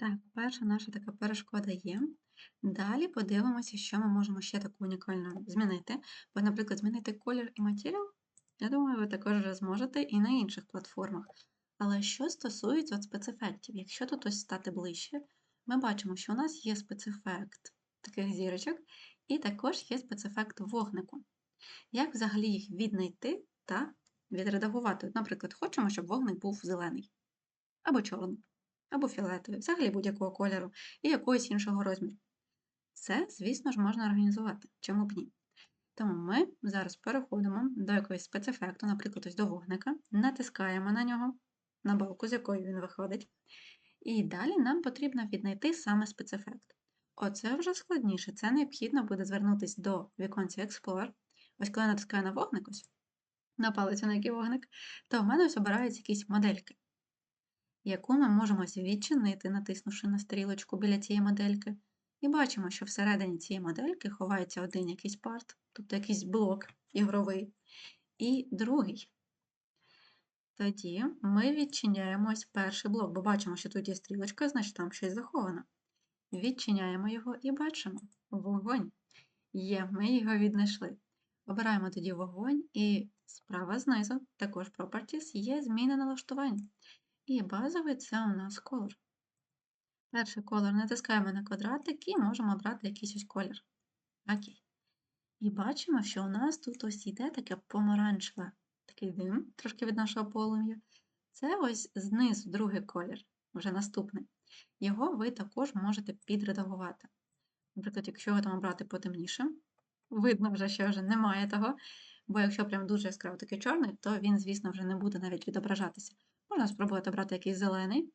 Так, перша наша така перешкода є. Далі подивимося, що ми можемо ще таку унікальну змінити. Бо, наприклад, змінити колір і матеріал, я думаю, ви також вже зможете і на інших платформах. Але що стосується спецефектів, якщо тут ось стати ближче, ми бачимо, що у нас є спецефект таких зірочок, і також є спецефект вогнику. Як взагалі їх віднайти та відредагувати? Наприклад, хочемо, щоб вогник був зелений або чорний або фіолетовий, взагалі будь-якого кольору і якогось іншого розміру. Це, звісно ж, можна організувати, чому б ні. Тому ми зараз переходимо до якогось спецефекту, наприклад, ось до вогника, натискаємо на нього, на балку, з якої він виходить. І далі нам потрібно віднайти саме спецефект. Оце вже складніше. Це необхідно буде звернутися до віконця Explore. Ось коли я натискаю на вогник, ось, на палицю, на який вогник, то в мене ось обираються якісь модельки яку ми можемо відчинити, натиснувши на стрілочку біля цієї модельки. І бачимо, що всередині цієї модельки ховається один якийсь парт, тобто якийсь блок ігровий, і другий. Тоді ми відчиняємо ось перший блок, бо бачимо, що тут є стрілочка, значить там щось заховано. Відчиняємо його і бачимо вогонь. Є, ми його віднайшли. Обираємо тоді вогонь, і справа знизу, також Properties, є зміни налаштування. І базовий це у нас колор. Перший колор натискаємо на квадратик і можемо обрати якийсь ось колір. Окей. І бачимо, що у нас тут ось йде таке помаранчеве, такий дим, трошки від нашого полум'я. Це ось знизу другий колір, вже наступний. Його ви також можете підредагувати. Наприклад, якщо його там обрати потемнішим, видно вже, що вже немає того, бо якщо прям дуже яскраво такий чорний, то він, звісно, вже не буде навіть відображатися. Можна спробувати обрати якийсь зелений.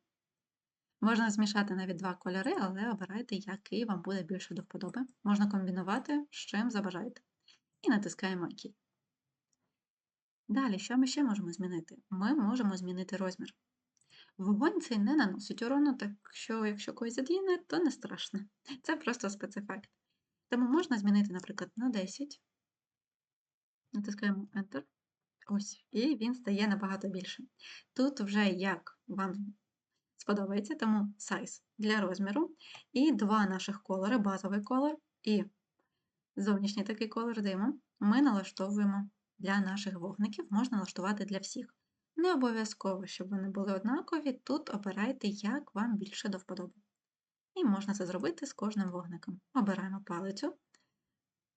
Можна змішати навіть два кольори, але обирайте, який вам буде більше до вподоби. Можна комбінувати з чим забажаєте. І натискаємо ОК. Далі, що ми ще можемо змінити? Ми можемо змінити розмір. Вогонь цей не наносить урону, так що, якщо когось задіяне, то не страшно. Це просто спецефект. Тому можна змінити, наприклад, на 10. Натискаємо Enter. Ось, і він стає набагато більшим. Тут вже як вам сподобається, тому size для розміру. І два наших кольори, базовий колор і зовнішній такий колор диму, ми налаштовуємо для наших вогників, можна налаштувати для всіх. Не обов'язково, щоб вони були однакові, тут обирайте, як вам більше до вподоби. І можна це зробити з кожним вогником. Обираємо палицю,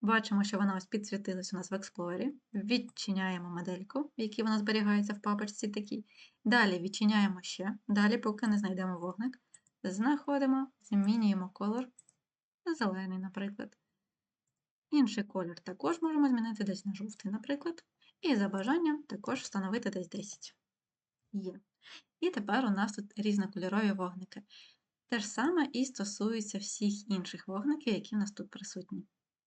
Бачимо, що вона ось підсвітилась у нас в Експлорі. Відчиняємо модельку, в якій вона зберігається в папочці такій. Далі відчиняємо ще, далі, поки не знайдемо вогник. Знаходимо, змінюємо колор зелений, наприклад. Інший колір також можемо змінити десь на жовтий, наприклад. І за бажанням також встановити десь 10. Є. І тепер у нас тут різнокольорові вогники. Те ж саме і стосується всіх інших вогників, які в нас тут присутні.